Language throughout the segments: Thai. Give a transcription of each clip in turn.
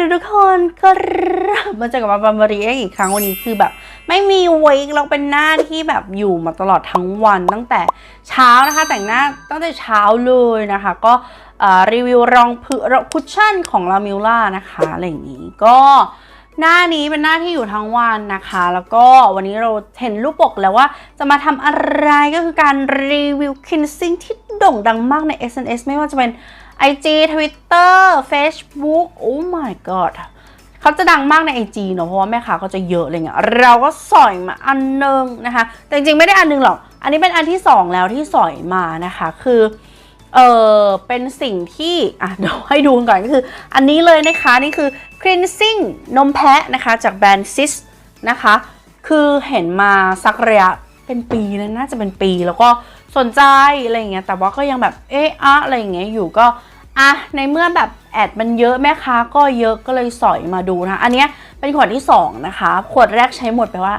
ดีทุกคนก็มาเจอกับมาบัมารีอีกครั้งวันนี้คือแบบ ไม่มีเวกเราเป็นหน้าที่แบบอยู่มาตลอดทั้งวันตั้งแต่เช้านะคะ แต่งหน้าตั้งแต่เช้าเลยนะคะ ก็รีวิวรองพื้นรองคุชชั่นของลามิล่านะคะอะไรอย่างนี้ก็ หน้านี้เป็นหน้าที่อยู่ทั้งวันนะคะ แล้วก็วันนี้เราเห็นรูปปกแล้วว่าจะมาทำอะไรก็คือการรีวิวคินซิ่งที่โด่งดังมากใน SNS ไม่ว่าจะเป็น IG Twitter Facebook โอ้ my god เขาจะดังมากใน IG เนอะเพราะว่าแม่ค้าก็จะเยอะอะไรเงี้ยเราก็สอยมาอันหนึงนะคะ แต่จริงๆไม่ได้อันหนึงหรอก อันนี้เป็นอันที่ 2 แล้วที่สอยมานะคะ คือ เออเป็นสิ่งที่อะเดี๋ยวให้ดูกันก่อนก็คือ อันนี้เลยนะคะนี่คือ cleansing นมแพะนะคะจากแบรนด์ Sis นะคะ คือเห็นมาสักระยะเป็นปีแล้วน่าจะเป็นปีแล้วก็สนใจอะไรอย่างเงี้ยแต่ว่าก็ยังแบบเอ๊ะอะอะไรอย่างเงี้ยอยู่ก็อะในเมื่อแบบแอดมันเยอะแม่ค้าก็เยอะก็เลยสอยมาดูนะ อันเนี้ยเป็นขวดที่สองนะคะ ขวดแรกใช้หมดไปว่า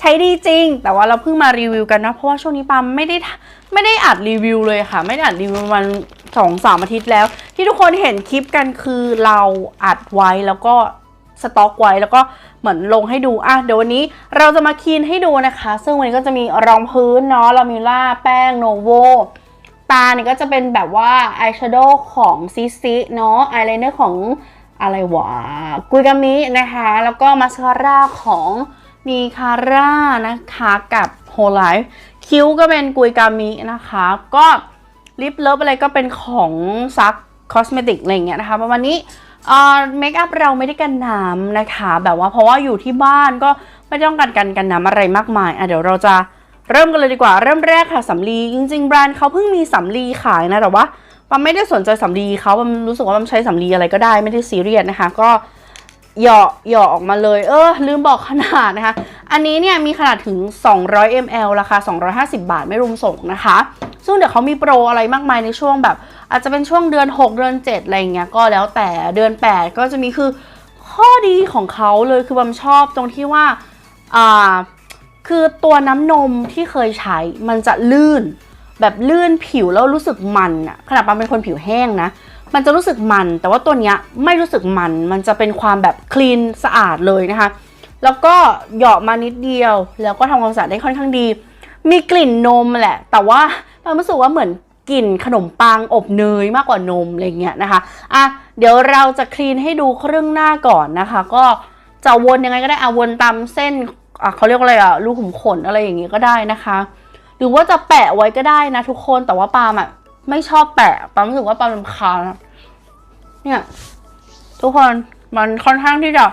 ใช้ดีจริง แต่ว่าเราเพิ่งมารีวิวกันนะ เพราะว่าช่วงนี้ปามไม่ได้ไม่ได้อัดรีวิวเลยค่ะ ไม่ได้อัดรีวิวมันสองสามอาทิตย์แล้ว ที่ทุกคนเห็นคลิปกันคือเราอัดไว้แล้วก็สต็อกไว้แล้วก็เหมือนลงให้ดูอะเดี๋ยววันนี้เราจะมาคีนให้ดูนะคะ ซึ่งวันนี้ก็จะมีรองพื้นเนาะลามิล่าแป้งโนโวตาเนี่ยก็จะเป็นแบบว่าอายแชโดว์ของซิซิเนาะอายไลเนอร์ของอะไรวะกุยกามินะคะ แล้วก็มาสคาร่าของ นีคาร่านะคะกับโฮไลฟ์คิ้วก็เป็นกุยกามินะคะ ก็ลิปเลิฟอะไรก็เป็นของซักคอสเมติกอะไรเงี้ยนะคะประมาณนี้เอ่อเมคอัพเราไม่ได้กันน้ำนะคะ แบบว่าเพราะว่าอยู่ที่บ้านก็ไม่ต้องการกันกันน้ำอะไรมากมายอะเดี๋ยวเราจะเริ่มกันเลยดีกว่า เริ่มแรกค่ะสำลีจริงๆแบรนด์เขาเพิ่งมีสำลีขายนะแต่ว่าปัมไม่ได้สนใจสำลีเขาปัมรู้สึกว่าปัมใช้สำลีอะไรก็ได้ไม่ได้ซีเรียสนะคะ ก็ หยาะหยาะออกมาเลย เออ ลืมบอกขนาดนะคะ อันนี้เนี่ยมีขนาดถึง 200 ml ราคา 250 บาทไม่รวมส่งนะคะ ซึ่งเดี๋ยวเขามีโปรอะไรมากมายในช่วงแบบ อาจจะเป็นช่วงเดือน 6 เดือน 7 อะไรเงี้ยก็แล้วแต่เดือน 8 ก็จะมีคือข้อดีของเขาเลยคือบำชอบตรงที่ว่าอ่าคือตัวน้ำนมที่เคยใช้มันจะลื่น แบบลื่นผิวแล้วรู้สึกมันอะขนาดปาเป็นคนผิวแห้งนะ มันจะรู้สึกมัน แต่ว่าตัวเนี้ยไม่รู้สึกมัน มันจะเป็นความแบบคลีนสะอาดเลยนะคะ แล้วก็หยาะมานิดเดียว แล้วก็ทำความสะอาดได้ค่อนข้างดี มีกลิ่นนมแหละ แต่ว่าปารู้สึกว่าเหมือนกลิ่นขนมปังอบเนยมากกว่านมอะไรเงี้ยนะคะ อะ เดี๋ยวเราจะคลีนให้ดูเครึ่องหน้าก่อนนะคะ ก็จะวนยังไงก็ได้อะวนตามเส้นอะเขาเรียกอะไรอะรูขุมขนอะไรอย่างงี้ก็ได้นะคะ หรือว่าจะแปะไว้ก็ได้นะทุกคน แต่ว่าปาล์มอะ ไม่ชอบแปะปาล์มรู้สึกว่าปาล์มรำคาญเนี่ยทุกคนมันค่อนข้างที่จะ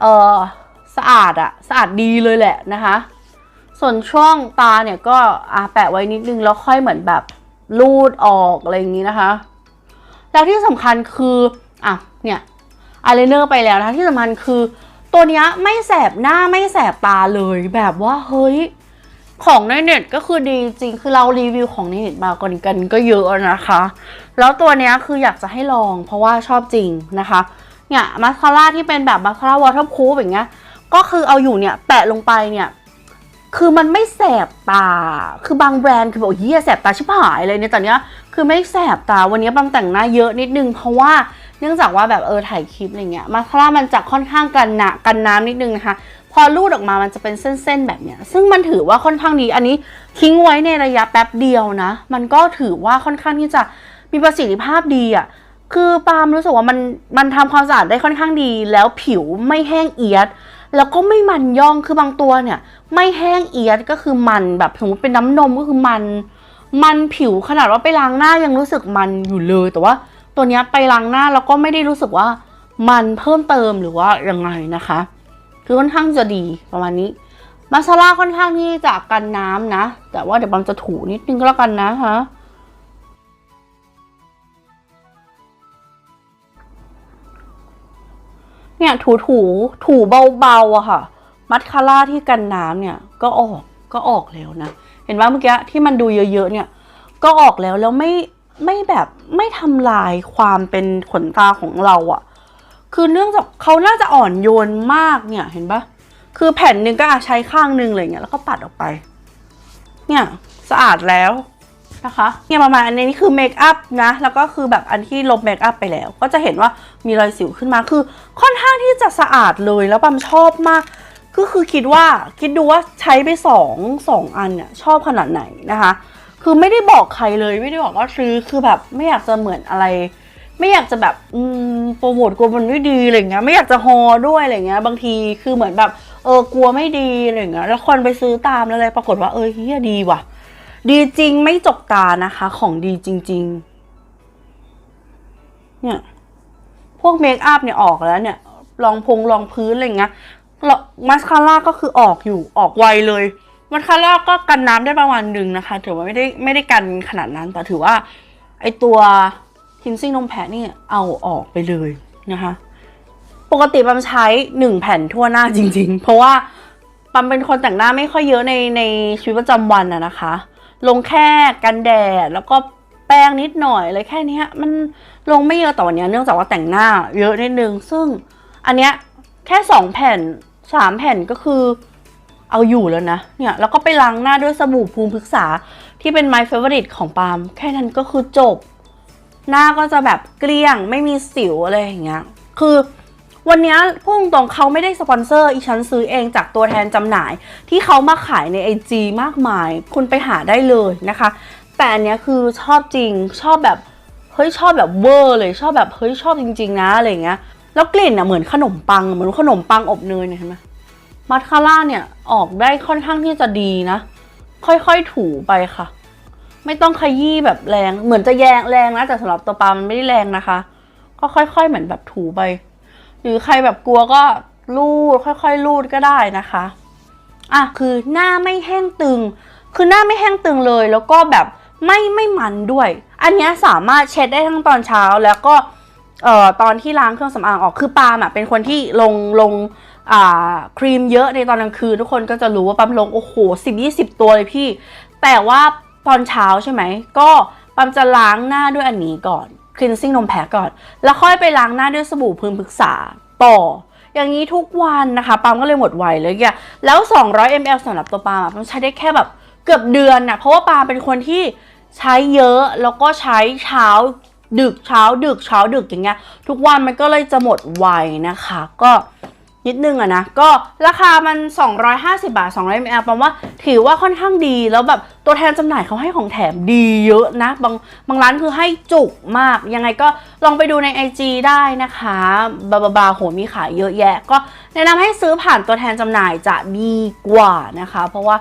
เออสะอาดอะสะอาดดีเลยแหละนะคะ ส่วนช่วงตาเนี่ยก็อะแปะไว้นิดนึงแล้วค่อยเหมือนแบบลูดออกอะไรอย่างนี้นะคะ แล้วที่สำคัญคืออะเนี่ยอายไลเนอร์ไปแล้วนะที่สำคัญคือ ตัวเนี้ยไม่แสบหน้าไม่แสบตาเลยแบบว่าเฮ้ย ของในเน็ตก็คือดีจริง คือเรารีวิวของในเน็ตมาก่อนกันก็เยอะนะคะ แล้วตัวนี้คืออยากจะให้ลองเพราะว่าชอบจริงนะคะเนี่ยมาสคาร่าที่เป็นแบบมาสคาร่าวอเตอร์พูฟอย่างเงี้ย ก็คือเอาอยู่เนี่ยแปะลงไปเนี่ยคือมันไม่แสบตา คือบางแบรนด์คือบอกเฮียแสบตาชิบหายเลยเนี่ยตอนเนี้ยคือไม่แสบตา วันนี้บางแต่งหน้าเยอะนิดนึง เพราะว่าเนื่องจากว่าแบบเออถ่ายคลิปอะไรเงี้ย มาสคาร่ามันจะค่อนข้างกันหนะกันน้ำนิดนึงนะคะ พอลูดออกมามันจะเป็นเส้นๆแบบเนี้ย ซึ่งมันถือว่าค่อนข้างดี อันนี้ทิ้งไว้ในระยะแป๊บเดียวนะ มันก็ถือว่าค่อนข้างที่จะมีประสิทธิภาพดีอะ่ะ คือปาล์มรู้สึกว่ามันมันทำความสะอาดได้ค่อนข้างดี แล้วผิวไม่แห้งเอียด แล้วก็ไม่มันย่อง คือบางตัวเนี่ย ไม่แห้งเอียดก็คือมันแบบสมมติเป็นน้ำนมก็คือมัน มันผิวขนาดว่าไปล้างหน้ายังรู้สึกมันอยู่เลย แต่ว่าตัวเนี้ยไปล้างหน้าแล้วก็ไม่ได้รู้สึกว่ามันเพิ่มเติมหรือว่ายังไงนะคะ คือค่อนข้างจะดีประมาณนี้มาซาร่าค่อนข้างที่จะกันน้ำนะ แต่ว่าเดี๋ยวบัมจะถูนิดนึงก็แล้วกันนะคะเนี่ยถูถูถูเบาๆอะค่ะ มัสคาร่าที่กันน้ำเนี่ยก็ออกก็ออกแล้วนะ เห็นว่าเมื่อกี้ที่มันดูเยอะๆเนี่ย ก็ออกแล้วแล้วไม่ไม่แบบไม่ทำลายความเป็นขนตาของเราอะ คือเนื่องจากเขาน่าจะอ่อนโยนมากเนี่ยเห็นปะคือแผ่นหนึ่งก็ใช้ข้างหนึ่งอะไรเงี้ยแล้วก็ปัดออกไป เนี่ยสะอาดแล้วนะคะเนี่ยประมาณอันนี้นี่คือเมคอัพนะแล้วก็คือแบบอันที่ลบเมคอัพไปแล้ว ก็จะเห็นว่ามีรอยสิวขึ้นมาคือ ค่อนข้างที่จะสะอาดเลยแล้วปั๊มชอบมากก็คือคิดว่าคิดดูว่าใช้ไปสองสองอันเนี่ยชอบขนาดไหนนะคะ คือไม่ได้บอกใครเลยไม่ได้บอกว่าซื้อคือแบบไม่อยากจะเหมือนอะไร ไม่อยากจะแบบอืมโปรโมทกลัวมันไม่ดีอะไรเงี้ยไม่อยากจะฮอด้วยอะไรเงี้ย บางทีคือเหมือนแบบเออกลัวไม่ดีอะไรเงี้ยแล้วคนไปซื้อตามแล้วอะไรปรากฏว่าเออเฮียดีว่ะ ดีจริงไม่จกตานะคะ ของดีจริง ๆ เนี่ย พวกเมคอัพเนี่ยออกแล้วเนี่ยรองพงรองพื้นอะไรเงี้ยแล้วมาสคาร่าก็คือออกอยู่ออกไวเลยมาสคาร่าก็กันน้ำได้ประมาณหนึ่งนะคะ ถือว่าไม่ได้ไม่ได้กันขนาดนั้นแต่ถือว่า ไอตัว ทินซิ่งนมแพะนี่เอาออกไปเลยนะคะ ปกติปั๊มใช้หนึ่งแผ่นทั่วหน้าจริง ๆ เพราะว่าปั๊มเป็นคนแต่งหน้าไม่ค่อยเยอะในในชีวิตประจำวันอะนะคะ ลงแค่กันแดดแล้วก็แป้งนิดหน่อยอะไรแค่นี้มันลงไม่เยอะแต่วันเนี้ยเนื่องจากว่าแต่งหน้าเยอะนิดนึง ซึ่งอันเนี้ยแค่สองแผ่นสามแผ่นก็คือเอาอยู่แล้วนะเนี่ยแล้วก็ไปล้างหน้าด้วยสบู่ภูมิพฤกษาที่เป็น my favorite ของปาล์มแค่นั้นก็คือจบ หน้าก็จะแบบเกลี้ยง ไม่มีสิวอะไรอย่างเงี้ย คือวันนี้ยพูดตรงเขาไม่ได้สปอนเซอร์อีฉันซื้อเองจากตัวแทนจำหน่าย ที่เขามาขายใน IG มากมาย คุณไปหาได้เลยนะคะ แต่อันเนี้ยคือชอบจริงชอบแบบเฮ้ยชอบแบบเวอร์เลยชอบแบบเฮ้ยชอบจริง ๆ นะอะไรเงี้ยแล้วกลิ่นอะเหมือนขนมปังเหมือนขนมปังอบเนยเนี่ยเห็นไหมมัสคาร่าเนี่ยออกได้ค่อนข้างที่จะดีนะ ค่อยๆถูไปค่ะ ไม่ต้องขยี้แบบแรง เหมือนจะแยงแรงนะ แต่สำหรับตัวปลามันไม่ได้แรงนะคะ ก็ค่อยๆเหมือนแบบถูไป หรือใครแบบกลัวก็ลูดค่อยๆลูดก็ได้นะคะ อะคือหน้าไม่แห้งตึง คือหน้าไม่แห้งตึงเลย แล้วก็แบบไม่ไม่มันด้วย อันนี้สามารถเช็ดได้ทั้งตอนเช้าแล้วก็เอ่อตอนที่ล้างเครื่องสำอางออกคือปาล์มอะเป็นคนที่ลงลงอ่าครีมเยอะในตอนกลางคืนทุกคนก็จะรู้ว่าปั๊มลงโอ้โหสิบยี่สิบตัวเลยพี่ แต่ว่า ตอนเช้าใช่ไหม ก็ปั๊มจะล้างหน้าด้วยอันนี้ก่อน cleansing นมแพ้ก่อน แล้วค่อยไปล้างหน้าด้วยสบู่พึงปรึกษาต่อ อย่างนี้ทุกวันนะคะปั๊มก็เลยหมดไวเลยแกแล้ว 200 ml สำหรับตัวปามปั๊มใช้ได้แค่แบบเกือบเดือนนะเพราะว่าปามเป็นคนที่ใช้เยอะแล้วก็ใช้เช้าดึกเช้าดึกเช้าดึกอย่างเงี้ยทุกวันมันก็เลยจะหมดไวนะคะ ก็ นิดนึงอะนะ ก็ราคามัน 250 บาท 200 ml แปลว่าถือว่าค่อนข้างดี แล้วแบบตัวแทนจำหน่ายเขาให้ของแถมดีเยอะนะ บางบางร้านคือให้จุกมาก ยังไงก็ลองไปดูใน IG ได้นะคะบาบาบาโหมีขายเยอะแยะ ก็แนะนำให้ซื้อผ่านตัวแทนจำหน่ายจะดีกว่านะคะ เพราะว่า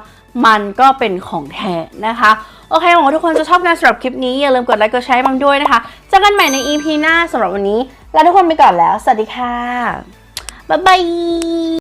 มันก็เป็นของแท้นะคะ โอเคหวังว่าทุกคนจะชอบการสำหรับคลิปนี้ อย่าลืมกดไลค์กดแชร์ให้บังด้วยนะคะเจอกันใหม่ใน EP หน้าสำหรับวันนี้ลาทุกคนไปก่อนแล้ว สวัสดีค่ะ บ๊ายบาย